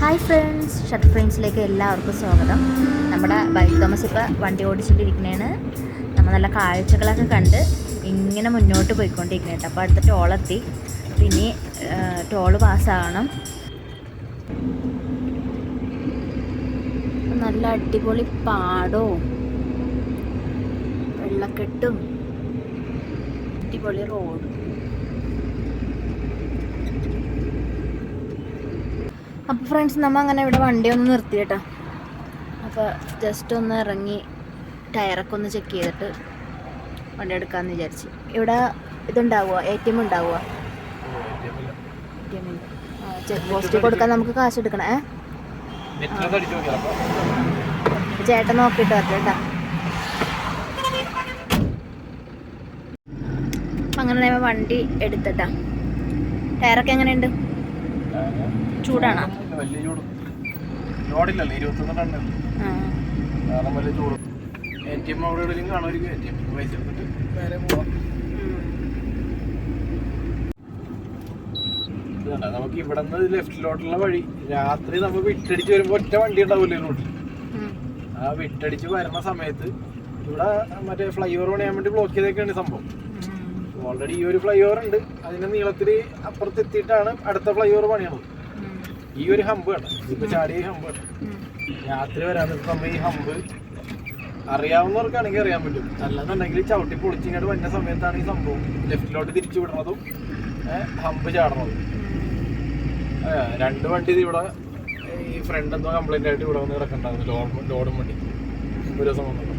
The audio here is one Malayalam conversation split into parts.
ഹായ് ഫ്രണ്ട്സ് ഷട്ട് ഫ്രണ്ട്സിലേക്ക് എല്ലാവർക്കും സ്വാഗതം. നമ്മുടെ ബൈക്ക് തോമസ് ഇപ്പോൾ വണ്ടി ഓടിച്ചിട്ടിരിക്കുന്നതാണ് നമ്മൾ നല്ല കാഴ്ചകളൊക്കെ കണ്ട് ഇങ്ങനെ മുന്നോട്ട് പോയിക്കൊണ്ടിരിക്കുന്നത് അപ്പോൾ അടുത്ത ടോളെത്തി പിന്നെ ടോൾ പാസ്സാകണം നല്ല അടിപൊളി പാടവും വെള്ളക്കെട്ടും. അടിപൊളി റോഡും അപ്പോൾ ഫ്രണ്ട്സ് നമ്മ അങ്ങനെ ഇവിടെ വണ്ടി ഒന്ന് നിർത്തി കേട്ടോ. അപ്പോൾ ജസ്റ്റ് ഒന്ന് ഇറങ്ങി ടയറൊക്കെ ഒന്ന് ചെക്ക് ചെയ്തിട്ട് വണ്ടി എടുക്കാമെന്ന് വിചാരിച്ചു. ഇവിടെ ഇതുണ്ടാവുക എ ടി എം ഉണ്ടാവുക ചെക്ക് പോസ്റ്റ് കൊടുക്കാൻ നമുക്ക് കാശ് എടുക്കണേ ചേട്ടൻ നോക്കിയിട്ട് വരട്ടെ കേട്ടോ. അങ്ങനെ വണ്ടി എടുത്തിട്ടാ. ടയറൊക്കെ എങ്ങനെയുണ്ട്? ചൂടാണോ? വലിയ ചൂട് ലോഡില്ലല്ലോ ഇരുപത്തൊന്ന് ടണ്ണല്ലേ കാരണം വലിയ ചൂട്. എ ടി എം അവിടെ എവിടെയെങ്കിലും കാണുമായിരിക്കും എ ടി എം പൈസ എടുത്തിട്ട് നേരെ പോവാം. ഇത് നമുക്ക് ഇവിടെ നിന്ന് ലെഫ്റ്റിലോട്ടുള്ള വഴി രാത്രി നമ്മൾ വിട്ടടിച്ച് വരുമ്പോൾ ഒറ്റ വണ്ടി ഉണ്ടാവില്ലേ റൂട്ടിൽ ആ വിട്ടടിച്ച് വരുന്ന സമയത്ത് ഇവിടെ മറ്റേ ഫ്ലൈ ഓവർ പണിയാൻ വേണ്ടി ബ്ലോക്ക് ചെയ്തൊക്കെയാണ് സംഭവം. ഓൾറെഡി ഈ ഒരു ഫ്ലൈ ഓവർ ഉണ്ട്. അതിന്റെ നീളത്തിൽ അപ്പുറത്തെത്തിയിട്ടാണ് അടുത്ത ഫ്ലൈ ഓവർ പണിയണത്. ഈ ഒരു ഹമ്പ് വേണ്ട ഇപ്പൊ ചാടിയ ഹമ്പ് ഉം. രാത്രി വരാൻ നമ്മൾ ഈ ഹമ്പ് അറിയാവുന്നവർക്കാണെങ്കിൽ അറിയാൻ പറ്റും. അല്ലെന്നുണ്ടെങ്കിൽ ചവിട്ടി പൊളിച്ചിങ്ങോട്ട് വന്ന സമയത്താണ് ഈ സംഭവം ലെഫ്റ്റിലോട്ട് തിരിച്ചു വിടുന്നതും ഹമ്പ് ചാടണതും രണ്ട് വണ്ടി ഇവിടെ ഈ ഫ്രണ്ട് എന്തോ കംപ്ലൈന്റ് ആയിട്ട് ഇവിടെ വന്ന് കിടക്കണ്ടായിരുന്നു ലോഡ് ലോഡും വണ്ടി. ഒരു ദിവസം വന്നപ്പോൾ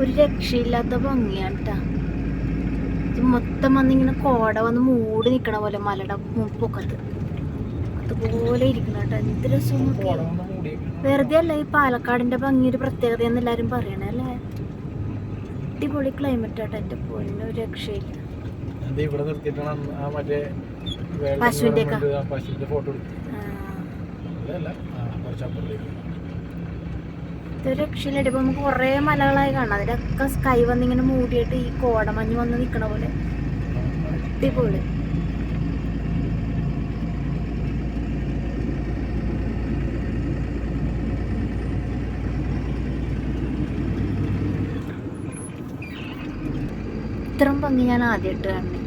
ഒരു രക്ഷയില്ലാത്ത ഭംഗിയാണ് കേട്ടോ ഇത് മൊത്തം വന്നിങ്ങനെ കോട വന്ന് മൂടി നിക്കണ പോലെ മലയുടെ മുപ്പൊക്കത്ത്. അതുപോലെ ഇരിക്കണ കേട്ടോ എന്ത് രസം വെറുതെ അല്ല ഈ പാലക്കാടിന്റെ ഭംഗി ഒരു പ്രത്യേകത എന്ന് എല്ലാരും പറയണേ അല്ലേ? അടിപൊളി ക്ലൈമറ്റ് ആട്ടോ എന്റെ പൊന്നു ഒരു രക്ഷയില്ല. പശുവിന്റെ ഫോട്ടോ എടുത്തു ഇതൊരു രക്ഷയില്ല. ഇപ്പൊ നമുക്ക് കുറേ മലകളായി കാണാം. അതിലൊക്കെ സ്കൈ വന്നിങ്ങനെ മൂടിയിട്ട് ഈ കോടമഞ്ഞ് വന്ന് നിക്കണ പോലെ. അടിപൊളി. ഇത്രയും ഭംഗി ഞാൻ ആദ്യമായിട്ട് കാണുന്നത്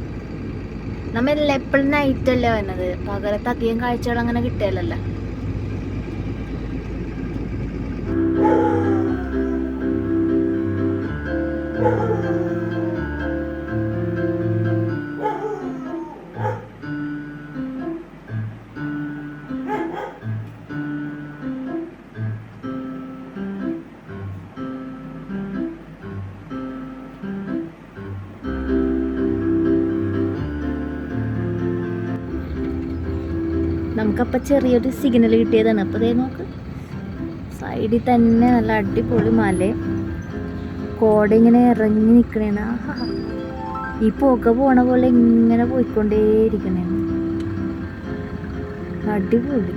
നമ്മ എപ്പോഴും നൈറ്റ് അല്ലേ വന്നത് പകലത്ത് അധികം കാഴ്ചകൾ അങ്ങനെ കിട്ടിയല്ലോ നമുക്കപ്പോൾ ചെറിയൊരു സിഗ്നൽ കിട്ടിയതാണ്. അപ്പോൾ ദേ നോക്ക്. സൈഡിൽ തന്നെ നല്ല അടിപൊളി മല. കോട ഇങ്ങനെ ഇറങ്ങി നിൽക്കണേണ് ഈ പുക പോണ പോലെ ഇങ്ങനെ പോയിക്കൊണ്ടേയിരിക്കണേ അടിപൊളി.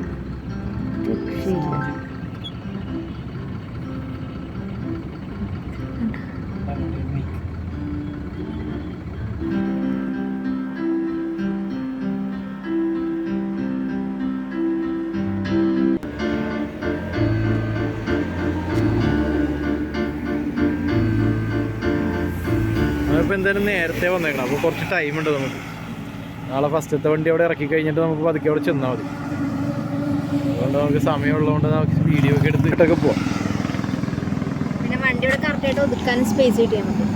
എന്തായാലും നേരത്തെ വന്നേക്കണം. അപ്പോൾ കുറച്ച് ടൈം ഉണ്ട് നമുക്ക്. നാളെ ഫസ്റ്റത്തെ വണ്ടി അവിടെ ഇറക്കി കഴിഞ്ഞിട്ട് നമുക്ക് പതുക്കെ അവിടെ ചെന്നാൽ മതി. അതുകൊണ്ട് നമുക്ക് സമയമുള്ളതുകൊണ്ട് നമുക്ക് വീഡിയോ ഒക്കെ എടുത്തിട്ടൊക്കെ പോവാം. പിന്നെ വണ്ടി ഇവിടെ കറക്റ്റായിട്ട് ഒതുക്കാൻ സ്പേസ് കിട്ടിയാൽ മതി.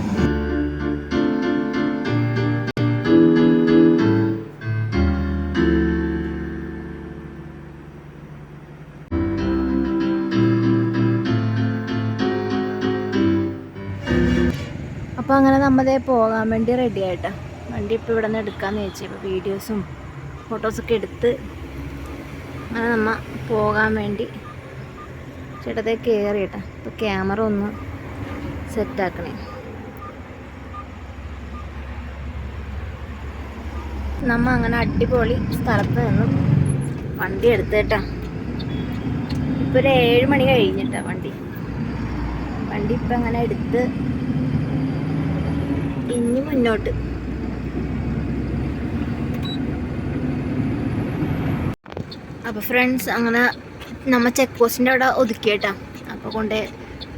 അങ്ങനെ പോകാൻ വേണ്ടി റെഡി ആയിട്ടാ. വണ്ടി ഇപ്പോൾ ഇവിടെ നിന്ന് എടുക്കാമെന്ന് ചോദിച്ചു ഇപ്പോൾ വീഡിയോസും ഫോട്ടോസൊക്കെ എടുത്ത് അങ്ങനെ നമ്മ പോകാൻ വേണ്ടി ചേട്ടത്തെ കയറിയിട്ടാ ഇപ്പോൾ ക്യാമറ ഒന്ന് സെറ്റാക്കണേ നമ്മ അങ്ങനെ അടിപൊളി സ്ഥലത്ത് നിന്നും വണ്ടി എടുത്തേട്ടാ. ഇപ്പോൾ ഇപ്പൊ ഒരു ഏഴ് മണി കഴിഞ്ഞിട്ടാ വണ്ടി. വണ്ടി ഇപ്പൊ അങ്ങനെ എടുത്ത് ഇനി മുന്നോട്ട്. അപ്പോൾ ഫ്രണ്ട്സ് അങ്ങനെ നമ്മ ചെക്ക് പോസ്റ്റിന്റെ അവിടെ ഒതുക്കിയേട്ടാ അപ്പോൾ കൊണ്ട്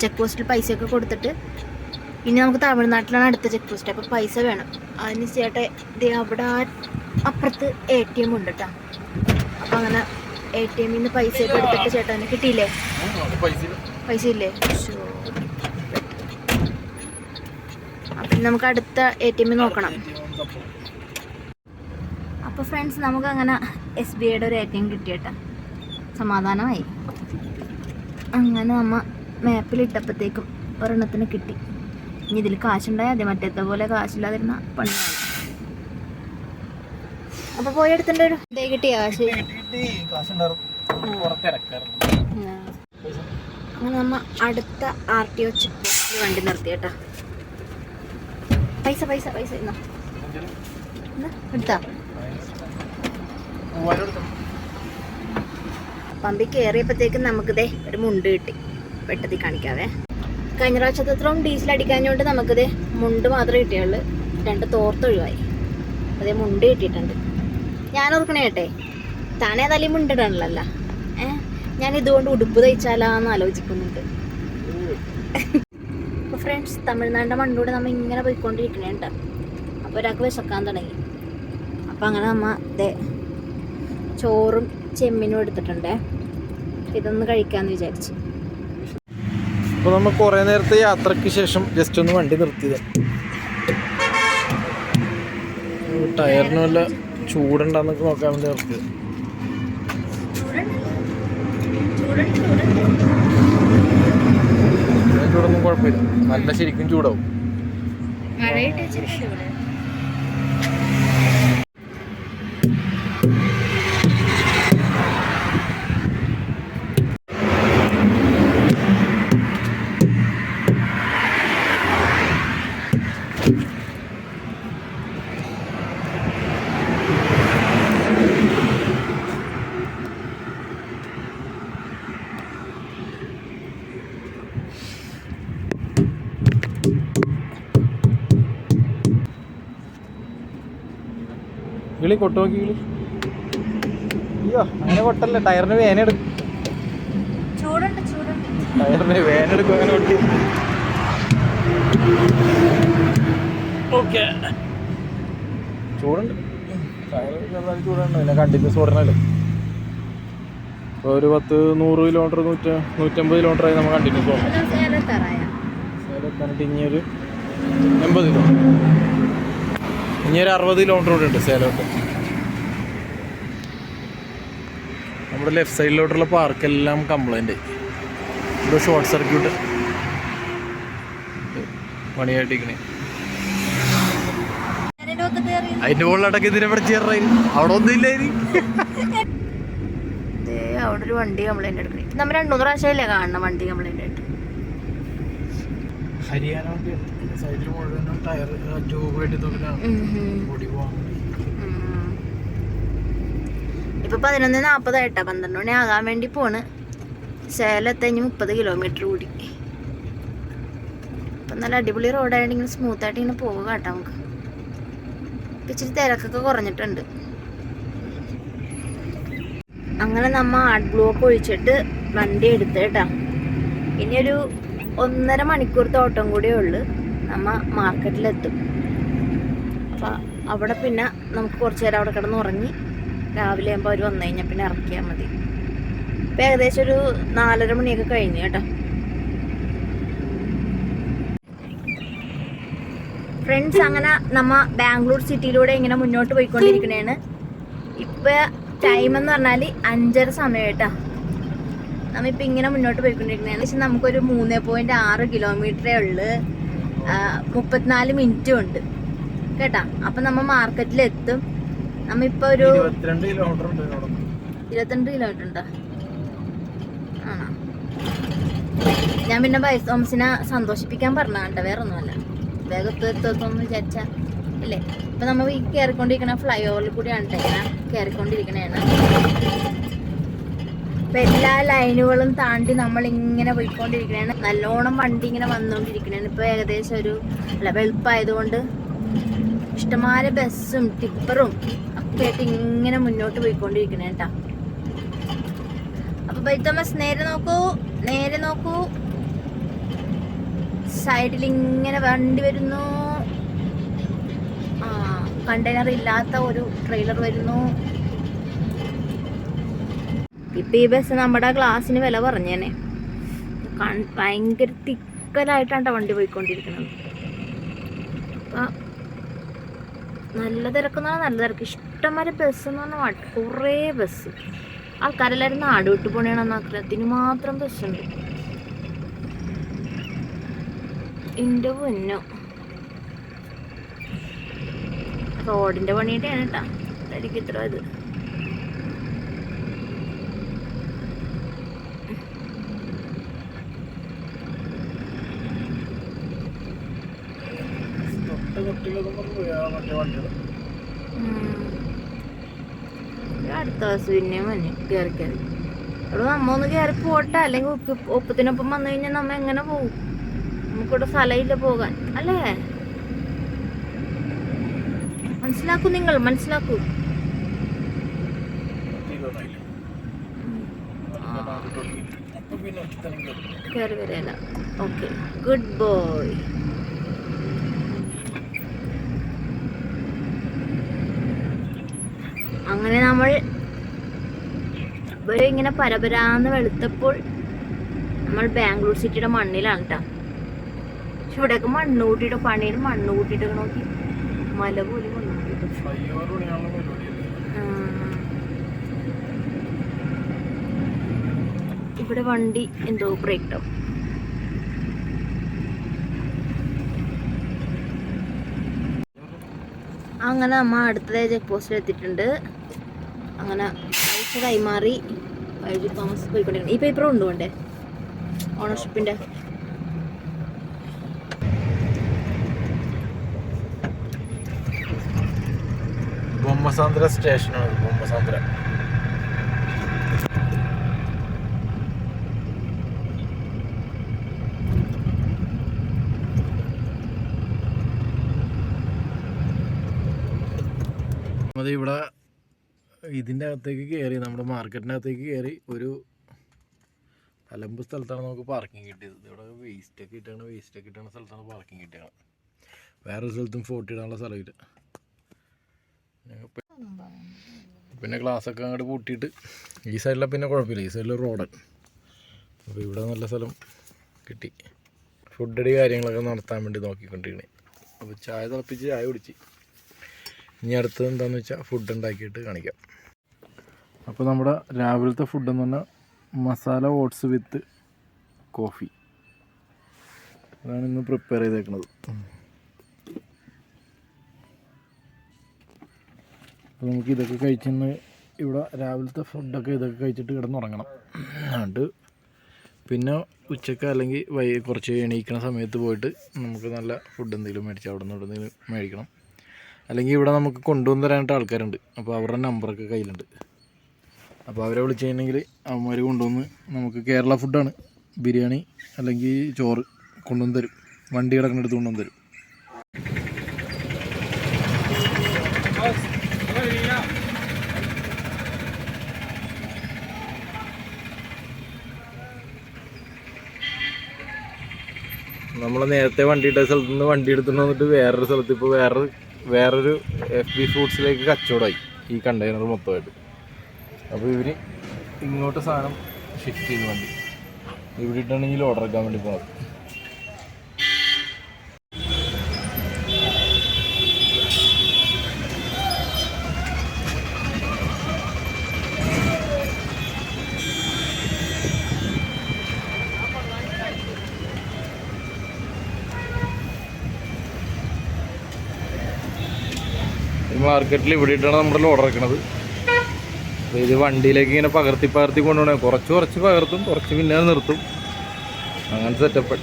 ചെക്ക് പോസ്റ്റിൽ പൈസയൊക്കെ കൊടുത്തിട്ട് ഇനി നമുക്ക് തമിഴ്നാട്ടിലാണ് അടുത്ത ചെക്ക് പോസ്റ്റ് അപ്പോൾ പൈസ വേണം. അതിന് ചേട്ടൻ ദേ അവിടെ ആ അപ്പുറത്ത് എ ടി എം ഉണ്ട് കേട്ടോ. അപ്പോൾ അങ്ങനെ എ ടി എമ്മിൽ നിന്ന് ഒക്കെ എടുത്തിട്ട് ചേട്ടന് കിട്ടിയില്ലേ? പൈസ പൈസ ഇല്ലേ. അപ്പം നമുക്ക് അടുത്ത എ ടി എമ്മിൽ നോക്കണം. അപ്പോൾ ഫ്രണ്ട്സ് നമുക്ക് അങ്ങനെ എസ് ബി ഐയുടെ ഒരു എ ടി എം കിട്ടിയട്ടെ. സമാധാനമായി. അങ്ങനെ നമ്മ മാപ്പിലിട്ടപ്പോഴത്തേക്കും ഒരെണ്ണത്തിന് കിട്ടി. ഇനി ഇതിൽ കാശുണ്ടായാൽ അതെ മറ്റേത്തെ പോലെ കാശില്ലാതിരുന്ന പണി അപ്പൊ പോയി എടുത്തിട്ട് ഒരു ഇതേ കിട്ടിയ കാശ്. അങ്ങനെ നമ്മ അടുത്ത ആർ ടി ഒ വണ്ടി നിർത്തി കേട്ടാ പൈസ പൈസ പൈസ. എന്നാ എടുത്താ. പമ്പിൽ കയറിയപ്പോഴത്തേക്കും നമുക്കിതേ ഒരു മുണ്ട് കിട്ടി. വെട്ടത്തിൽ കാണിക്കാവേ. കഴിഞ്ഞ പ്രാവശ്യത്രയും ഡീസൽ അടിക്കാഞ്ഞോണ്ട് നമുക്കിതേ മുണ്ട് മാത്രമേ കിട്ടിയുള്ളൂ. രണ്ട് തോർത്തൊഴിവായി അതേ മുണ്ട് കിട്ടിയിട്ടുണ്ട്. ഞാൻ ഓർക്കണേ കേട്ടെ. താനേ തലി മുണ്ടിടണല്ലോ ഏഹ് ഞാൻ ഇതുകൊണ്ട് ഉടുപ്പ് തയ്ച്ചാലാന്ന് ആലോചിക്കുന്നുണ്ട്. ഫ്രണ്ട്സ് തമിഴ്നാടിന്റെ മണ്ണിലൂടെ നമ്മൾ ഇങ്ങനെ പോയിക്കൊണ്ടിരിക്കണേണ്ട. അപ്പോൾ ഒരാൾക്ക് വിശക്കാൻ തുടങ്ങി. അപ്പോൾ അങ്ങനെ നമ്മൾ ദേ ചോറും ചെമ്മീനും എടുത്തിട്ടുണ്ടേ. ഇതൊന്ന് കഴിക്കാമെന്ന് വിചാരിച്ച്. അപ്പോൾ നമ്മൾ കുറേ നേരത്തെ യാത്രയ്ക്ക് ശേഷം ജസ്റ്റ് ഒന്ന് വണ്ടി നിർത്തിയത്. ടയറിന് വല്ല ചൂടുണ്ടാന്നൊക്കെ നോക്കാൻ വേണ്ടി നിർത്തിയത്. ചൂടൊന്നും കുഴപ്പമില്ല. നല്ല ശരിക്കും ചൂടാവും. മഴയിട്ട് കൊട്ടു നോക്കി കിളി അയ്യോ അങ്ങനെ കൊട്ടല്ലേ ടയറിന് വേനെടുക്കും ടയറിന് വേനെടുക്കും അങ്ങനെ കൊട്ടി ഓക്കെ. ചൂടുണ്ട്. ടയർ ചെറുതായി ചൂടുണ്ട്. പിന്നെ കണ്ടിന്യൂസ് ഓടണല്ലോ ഇപ്പോൾ ഒരു പത്ത് നൂറ് കിലോമീറ്റർ നൂറ്റ നൂറ്റമ്പത് കിലോമീറ്റർ ആയി നമ്മൾ കണ്ടിന്യൂസ് ഓടണം സേലത്തറായ സേലത്താനിട്ട് ഇനി ഒരു എൺപത് കിലോ ഇനി ഒരു അറുപത് കിലോമീറ്റർ കൂടെ ഉണ്ട് സേലോട്ട്. നമ്മുടെ ലെഫ്റ്റ് സൈഡിലോട്ടുള്ള പാർക്കെല്ലാം കംപ്ലൈന്റ് ഇവിടെ ഷോർട്ട് സർക്യൂട്ട് പണിയായിട്ടിരിക്കണേ. അതിന്റെ മുകളിലടക്കം ഇതിനെ പഠിച്ചു അവിടെ ഒന്നും ഇല്ലായിരുന്നു ദേ അവിടെ ഒരു വണ്ടി കംപ്ലൈന്റ് എടുക്കണേ. നമ്മൾ രണ്ടു മൂന്ന് പ്രാവശ്യമല്ലേ കാണണം വണ്ടി കംപ്ലൈന്റ് ആയിട്ട്. ഹരിയാന വണ്ടി സൈഡിൽ മുഴുവൻ ടയർ ട്യൂബ് ആയിട്ട് ഉം ഓടി പോകാൻ ഇപ്പൊ പതിനൊന്ന് നാപ്പതായിട്ടാ പന്ത്രണ്ട് മണി ആകാൻ വേണ്ടി പോണ്. സേലത്തഞ്ഞ് മുപ്പത് കിലോമീറ്റർ കൂടി. ഇപ്പൊ നല്ല അടിപൊളി റോഡായിട്ട് ഇങ്ങനെ സ്മൂത്ത് ആയിട്ട് ഇങ്ങനെ പോവുക കേട്ടോ നമുക്ക്. ഇച്ചിരി തിരക്കൊക്കെ കുറഞ്ഞിട്ടുണ്ട്. അങ്ങനെ നമ്മ ആർട്ട് ബ്ലോക്ക് ഒഴിച്ചിട്ട് വണ്ടി എടുത്ത് ഇനി ഒരു ഒന്നര മണിക്കൂറത്തെ ഓട്ടം കൂടിയേ ഉള്ളൂ. നമ്മ മാർക്കറ്റിലെത്തും അപ്പം അവിടെ പിന്നെ നമുക്ക് കുറച്ച് നേരം അവിടെ കിടന്ന് ഉറങ്ങി. രാവിലെ ആകുമ്പോൾ അവർ വന്നു കഴിഞ്ഞാൽ പിന്നെ ഇറക്കിയാൽ മതി. ഇപ്പം ഏകദേശം ഒരു നാലര മണിയൊക്കെ കഴിഞ്ഞു കേട്ടോ. ഫ്രണ്ട്സ് അങ്ങനെ നമ്മ ബാംഗ്ലൂർ സിറ്റിയിലൂടെ ഇങ്ങനെ മുന്നോട്ട് പോയിക്കൊണ്ടിരിക്കണേണ്. ഇപ്പൊ ടൈം എന്ന് പറഞ്ഞാൽ അഞ്ചര സമയം കേട്ടാ. നമ്മിപ്പോൾ ഇങ്ങനെ മുന്നോട്ട് പോയിക്കൊണ്ടിരിക്കണേണ്. പക്ഷെ നമുക്കൊരു മൂന്ന് പോയിന്റ് ആറ് കിലോമീറ്ററേ ഉള്ളു. മുപ്പത്തിനാല് മിനിറ്റും ഉണ്ട്. കേട്ടോ? അപ്പം നമ്മൾ മാർക്കറ്റിലെത്തും നമ്മ ഇപ്പൊ ഒരു ഇരുപത്തിരണ്ട് കിലോമീറ്റർ ഉണ്ട് ഇവിടെ ഇരുപത്തിരണ്ട് കിലോമീറ്റർ ഉണ്ടോ? ആണോ? ഞാൻ പിന്നെ ബൈസ് തോമസിനെ സന്തോഷിപ്പിക്കാൻ പറഞ്ഞ കേട്ടോ വേറെ ഒന്നുമല്ല വേഗം എത്തു എത്തു എത്തുമെന്ന് വിചാരിച്ച. ഇല്ലേ ഇപ്പൊ നമ്മൾ ഈ കയറിക്കൊണ്ടിരിക്കണ ഫ്ലൈ ഓവറിൽ കൂടിയാണ് ഇങ്ങനെ കയറിക്കൊണ്ടിരിക്കണേണ് ഇപ്പൊ എല്ലാ ലൈനുകളും താണ്ടി നമ്മൾ ഇങ്ങനെ പോയിക്കൊണ്ടിരിക്കണേണ് നല്ലോണം വണ്ടി ഇങ്ങനെ വന്നുകൊണ്ടിരിക്കണേണ് ഇപ്പൊ ഏകദേശം ഒരു അല്ല വെളുപ്പായതുകൊണ്ട് ഇഷ്ടംമാരെ ബസ്സും ടിപ്പറും ഒക്കെ ആയിട്ട് ഇങ്ങനെ മുന്നോട്ട് പോയിക്കൊണ്ടിരിക്കണേ കേട്ടാ അപ്പൊ ബൈ തോമസ് നേരെ നോക്കൂ നേരെ നോക്കൂ. സൈഡിൽ ഇങ്ങനെ വണ്ടി വരുന്നു. ആ കണ്ടെയ്നർ ഇല്ലാത്ത ഒരു ട്രെയിലർ വരുന്നു. ഇപ്പൊ ഈ ബസ് നമ്മുടെ ക്ലാസ്സിന് വില പറഞ്ഞേനെ ഭയങ്കര തിക്കലായിട്ടാണ് വണ്ടി പോയിക്കൊണ്ടിരിക്കുന്നത് അപ്പൊ നല്ല തിരക്കെന്ന് പറഞ്ഞാൽ നല്ല തിരക്ക്. ഇഷ്ടംമാതിരി ബസ് എന്ന് പറഞ്ഞാൽ കുറേ ബസ് ആൾക്കാരെല്ലാവരും നാട് വിട്ട് പോണേണെന്ന് ആഗ്രഹത്തിന് മാത്രം ബസ്സുണ്ട് എന്റെ പൊന്നോ. റോഡിന്റെ പണിയുടെയാണ് കേട്ടോ അതായിരിക്കും ഇത്ര ഇത്. അടുത്ത ബസ് പിന്നെ മഞ്ഞ് കയറി കയറി അവിടെ നമ്മ ഒന്ന് കയറി പോട്ടെ. അല്ലെങ്കിൽ ഒപ്പ് ഒപ്പത്തിനൊപ്പം വന്നു കഴിഞ്ഞാൽ നമ്മ എങ്ങനെ പോകും നമുക്കിവിടെ സ്ഥലമില്ല പോകാൻ. അല്ലേ? മനസ്സിലാക്കൂ നിങ്ങൾ മനസ്സിലാക്കൂ. കയറി വരില്ല ഓക്കെ. Good boy. അങ്ങനെ നമ്മൾ ഇവിടെ ഇങ്ങനെ പരപരാന്ന് വെളുത്തപ്പോൾ നമ്മൾ ബാംഗ്ലൂർ സിറ്റിയുടെ മണ്ണിലാണ് കേട്ടോ പക്ഷെ ഇവിടെയൊക്കെ മണ്ണ് കൂട്ടിയിട്ട് പണിയിൽ മണ്ണ് കൂട്ടിയിട്ട് നോക്കി മല പോലും മണ്ണ്. ഇവിടെ വണ്ടി എന്തോ ബ്രേക്ക് ഡൗൺ അങ്ങനെ നമ്മ അടുത്തതായ ചെക്ക് പോസ്റ്റിൽ എത്തിയിട്ടുണ്ട്. അങ്ങനെ പൈസ കൈമാറി വൈകി തോമസ് പോയിക്കൊണ്ടിരിക്കുന്നു. ഈ പേപ്പർ കൊണ്ടുപോണ്ടേ ഓണർഷിപ്പിന്റെ ബൊമ്മസാന്ദ്ര സ്റ്റേഷനാണ് ബൊമ്മസാന്ദ്ര ഇവിടെ ഇതിന്റെ അകത്തേക്ക് കയറി നമ്മുടെ മാർക്കറ്റിന്റെ അകത്തേക്ക് കയറി ഒരു അലമ്പ് സ്ഥലത്താണ് നമുക്ക് പാർക്കിംഗ് കിട്ടിയത്. ഇവിടെ വേസ്റ്റൊക്കെ ഇട്ടാണ് വേസ്റ്റ് ഒക്കെ ഇട്ടാണ് സ്ഥലത്താണ് പാർക്കിംഗ് കിട്ടിയത്. വേറെ സ്ഥലത്തും ഫോട്ടോ ഇടാനുള്ള സ്ഥലമില്ല. പിന്നെ ഒക്കെ അങ്ങോട്ട് പൂട്ടിയിട്ട് ഈ സൈഡിലെ പിന്നെ കുഴപ്പമില്ല. ഈ സൈഡിൽ റോഡൻ അപ്പോൾ ഇവിടെ നല്ല സ്ഥലം കിട്ടി. ഫുഡടി കാര്യങ്ങളൊക്കെ നടത്താൻ വേണ്ടി നോക്കിക്കൊണ്ടിരിക്കണേ. അപ്പോൾ ചായ തിളപ്പിച്ച് ചായ കുടിച്ച്. ഇനി അടുത്തത് എന്താണെന്ന് വെച്ചാൽ ഫുഡ് ഉണ്ടാക്കിയിട്ട് കാണിക്കാം. അപ്പോൾ നമ്മുടെ രാവിലത്തെ ഫുഡ് എന്ന് പറഞ്ഞാൽ മസാല ഓട്സ് വിത്ത് കോഫി അതാണ് ഇന്ന് പ്രിപ്പയർ ചെയ്തേക്കുന്നത് അപ്പോൾ നമുക്ക് ഇതൊക്കെ കഴിച്ചിന്ന് ഇവിടെ രാവിലത്തെ ഫുഡൊക്കെ ഇതൊക്കെ കഴിച്ചിട്ട് കിടന്നുറങ്ങണം. അതുകൊണ്ട് പിന്നെ ഉച്ചയ്ക്ക് അല്ലെങ്കിൽ വൈ കുറച്ച് എണീക്കണ സമയത്ത് പോയിട്ട് നമുക്ക് നല്ല ഫുഡ് എന്തെങ്കിലും മേടിച്ച് അവിടെ നിന്ന് ഇവിടെ എന്തെങ്കിലും മേടിക്കണം. അല്ലെങ്കിൽ ഇവിടെ നമുക്ക് കൊണ്ടുവന്ന് തരാനായിട്ട് ആൾക്കാരുണ്ട്. അപ്പോൾ അവരുടെ നമ്പറൊക്കെ കയ്യിലുണ്ട്. അപ്പോൾ അവരെ വിളിച്ച് കഴിഞ്ഞെങ്കിൽ അവന്മാർ കൊണ്ടുവന്ന് നമുക്ക് കേരള ഫുഡാണ് ബിരിയാണി അല്ലെങ്കിൽ ചോറ് കൊണ്ടുവന്ന് തരും. വണ്ടി കിടക്കുന്നിടത്ത് കൊണ്ടുവന്ന് തരും. നമ്മൾ നേരത്തെ വണ്ടി ഇട്ട സ്ഥലത്ത് നിന്ന് വണ്ടി എടുത്തുകൊണ്ട് വന്നിട്ട് വേറൊരു സ്ഥലത്ത് ഇപ്പോൾ വേറെ വേറൊരു എഫ് ബി ഫ്രൂട്ട്സിലേക്ക് കച്ചവടമായി ഈ കണ്ടെയ്നർ മൊത്തമായിട്ട്. അപ്പോൾ ഇവർ ഇങ്ങോട്ട് സാധനം ഷിഫ്റ്റ് ചെയ്ത് വണ്ടി. ഇവിടെ ഇട്ടാണെങ്കിൽ ഓർഡർ എടുക്കാൻ വേണ്ടി പോകണം മാർക്കറ്റിൽ ഇവിടെ ഇട്ടാണ് നമ്മുടെ ലോഡർ അപ്പോൾ ഇത് വണ്ടിയിലേക്ക് ഇങ്ങനെ പകർത്തി പകർത്തി കൊണ്ടുപോകണേ കുറച്ച് കുറച്ച് പകർത്തും കുറച്ച് പിന്നെ നിർത്തും. അങ്ങനെ സെറ്റപ്പ്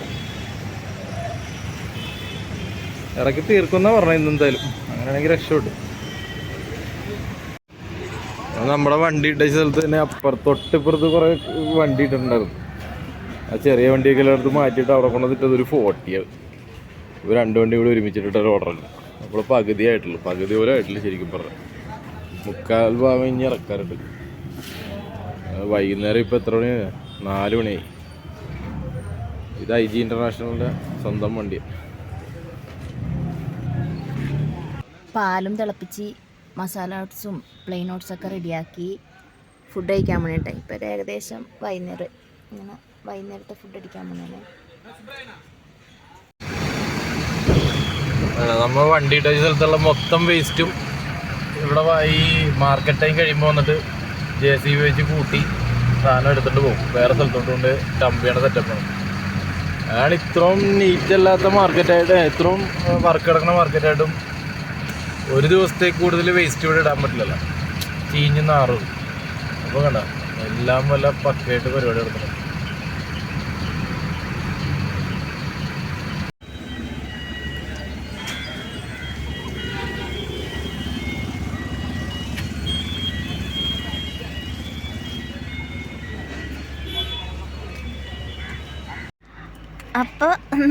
ഇറക്കി തീർക്കുന്ന പറഞ്ഞു ഇന്ന് എന്തായാലും. അങ്ങനെയാണെങ്കിൽ രക്ഷപ്പെട്ടു. നമ്മുടെ വണ്ടി ഇട്ട സ്ഥലത്ത് തന്നെ അപ്പുറത്ത് തൊട്ടിപ്പുറത്ത് കുറേ വണ്ടി ഇട്ടിട്ടുണ്ടായിരുന്നു. ആ ചെറിയ വണ്ടിയൊക്കെ എല്ലായിടത്ത് മാറ്റിയിട്ട് അവിടെ കൊണ്ടുവന്നിട്ടത് ഒരു ഫോർട്ടിയാണ് രണ്ട് വണ്ടി കൂടി ഒരുമിച്ചിട്ടിട്ട് ഓർഡർ ഉണ്ട്. അപ്പോൾ പകുതി ആയിട്ടുള്ളൂ. പകുതി പോലും ആയിട്ടില്ല ശരിക്കും പറഞ്ഞാൽ മുക്കാൽ ഭാഗം ഇനി ഇറക്കാറുണ്ട്. വൈകുന്നേരം ഇപ്പോൾ എത്ര മണി നാല് മണിയായി ഇത് ഐ ജി ഇന്റർനാഷണലിന്റെ സ്വന്തം വണ്ടിയാണ് പാലും തിളപ്പിച്ച് മസാല ഓട്സും പ്ലെയിൻ ഓട്സൊക്കെ റെഡിയാക്കി ഫുഡ് കഴിക്കാൻ വേണ്ടിയിട്ടാണ് ഇപ്പോൾ ഏകദേശം വൈകുന്നേരം. ഇങ്ങനെ വൈകുന്നേരത്തെ ഫുഡ് അടിക്കാൻ വേണ്ടിയാണ് നമ്മൾ വണ്ടി ഇട്ട സ്ഥലത്തുള്ള മൊത്തം വേസ്റ്റും ഇവിടെ ഈ മാർക്കറ്റ് ടൈം കഴിയുമ്പോൾ വന്നിട്ട് ജെ സി വെച്ച് കൂട്ടി സാധനം എടുത്തിട്ട് പോകും. വേറെ സ്ഥലത്തോട്ട് കൊണ്ട് ഡംപ് സെറ്റപ്പാണ് അയാൾ ഇത്രയും നീറ്റ് അല്ലാത്ത മാർക്കറ്റായിട്ട് ഇത്രയും വർക്ക് കിടക്കുന്ന മാർക്കറ്റായിട്ടും ഒരു ദിവസത്തേക്ക് കൂടുതൽ വേസ്റ്റ് ഇവിടെ ഇടാൻ പറ്റില്ലല്ലോ. ചീഞ്ഞ് നാറും. അപ്പോൾ കണ്ട? എല്ലാം വല്ല പക്കയായിട്ട് പരിപാടി നടക്കണം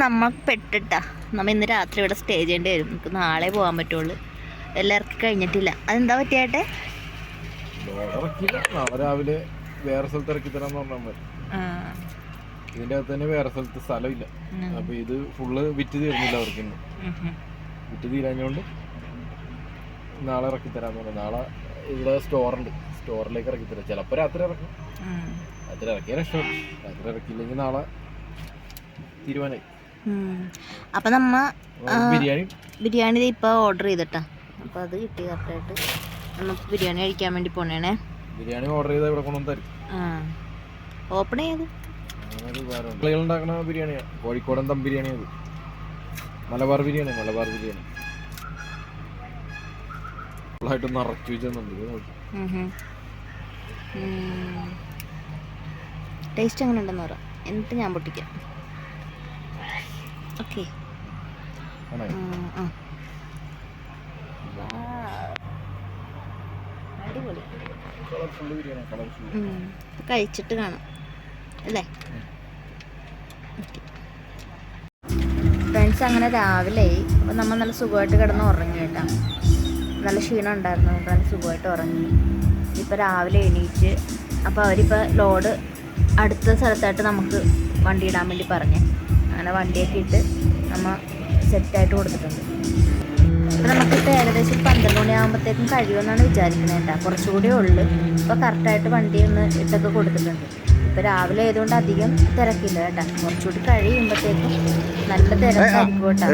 നമ്മൾ പെട്ടിട്ടാ നമ്മൾ ഇന്ന് രാത്രി ഇവിടെ സ്റ്റേ ചെയ്യേണ്ടി വരും. നമുക്ക് നാളെ പോകാൻ പറ്റുള്ളൂ. എല്ലാവർക്കും കഴിഞ്ഞിട്ടില്ല. അതെന്താ പറ്റിയാട്ടെ? രാവിലെ വേറെ സ്ഥലത്ത് ഇറക്കി തരാന്ന് പറഞ്ഞാൽ ഇതിന്റെ അകത്ത് തന്നെ വേറെ സ്ഥലത്ത് സ്ഥലമില്ല. അപ്പൊ ഇത് ഫുള്ള് വിറ്റ് തീർന്നില്ല അവർക്ക്. വിറ്റ് തീരാഞ്ഞോണ്ട് നാളെ ഇറക്കി തരാന്ന് പറഞ്ഞു. നാളെ ഇവിടെ സ്റ്റോറുണ്ട് സ്റ്റോറിലേക്ക് ഇറക്കി തരാം. ചിലപ്പോൾ രാത്രി ഇറക്കും. രാത്രി ഇറക്കിയ രക്ഷപ്പെട്ടു രാത്രി ഇറക്കിയില്ലെങ്കിൽ നാളെ തീരുമാനമായി. അപ്പം നമ്മ അപ്പൊ ബിരിയാണി? ബിരിയാണി ഇപ്പോൾ ഓർഡർ ചെയ്തിട്ടാ. അപ്പോൾ അത് കിട്ടി കറക്റ്റായിട്ട് നമുക്ക് ബിരിയാണി കഴിക്കാൻ വേണ്ടി പോണേണേ. ബിരിയാണി ഓർഡർ ചെയ്താൽ ഇവിടെ കൊണ്ടുവന്ന് തരും. ഓപ്പൺ ചെയ്ത് അങ്ങനെ ഉണ്ടാക്കുന്ന ബിരിയാണിയാണ് കോഴിക്കോടൻ ദം ബിരിയാണി അത് മലബാർ ബിരിയാണി മലബാർ ബിരിയാണി. ഫുള്ളായിട്ട് നിറച്ചു വെച്ചിട്ടുണ്ട്. ടേസ്റ്റ് എങ്ങനെ ഉണ്ടെന്ന് പറ. എന്നിട്ട് ഞാൻ പൊട്ടിക്കാം. ഓക്കെ? അടിപൊളി. കളർഫുൾ ഉം. ഇത് കഴിച്ചിട്ട് കാണാം. അല്ലേ? ഫ്രണ്ട്സ് അങ്ങനെ രാവിലെ അപ്പം നമ്മൾ നല്ല സുഖമായിട്ട് കിടന്ന് ഉറങ്ങി കേട്ടോ. നല്ല ക്ഷീണം ഉണ്ടായിരുന്നു. നല്ല സുഖമായിട്ട് ഉറങ്ങി. ഇപ്പോൾ രാവിലെ എണീറ്റ് അപ്പോൾ അവരിപ്പോൾ ലോഡ് അടുത്ത സ്ഥലത്തായിട്ട് നമുക്ക് വണ്ടി ഇടാൻ വേണ്ടി പറഞ്ഞേ. അങ്ങനെ വണ്ടിയൊക്കെ ഇട്ട് നമ്മൾ സെറ്റായിട്ട് കൊടുത്തിട്ടുണ്ട്. അപ്പോൾ നമുക്കിപ്പോൾ ഏകദേശം ഒരു പന്ത്രണ്ട് മണിയാകുമ്പോഴത്തേക്കും കഴിയുമെന്നാണ് വിചാരിക്കുന്നത് കേട്ടോ കുറച്ചുകൂടി ഉള്ളു. ഇപ്പോൾ കറക്റ്റായിട്ട് വണ്ടി ഒന്ന് ഇട്ടൊക്കെ കൊടുത്തിട്ടുണ്ട്. ഇപ്പോൾ രാവിലെ ആയതുകൊണ്ട് അധികം തിരക്കില്ല കേട്ടോ കുറച്ചുകൂടി കഴിയുമ്പോഴത്തേക്കും നല്ല തിരക്കായിരിക്കും കേട്ടോ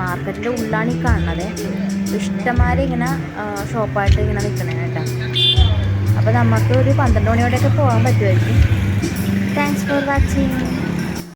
മാർക്കറ്റിന്റെ ഉള്ളാണ് ഈ കാണുന്നത് ഇഷ്ടംമാരെ ഇങ്ങനെ ഷോപ്പായിട്ട് ഇങ്ങനെ നിൽക്കണേ കേട്ടോ അപ്പോൾ നമുക്ക് ഒരു പന്ത്രണ്ട് മണിയോടെയൊക്കെ പോകാൻ പറ്റുമായിരിക്കും താങ്ക്സ് ഫോർ വാച്ചിങ്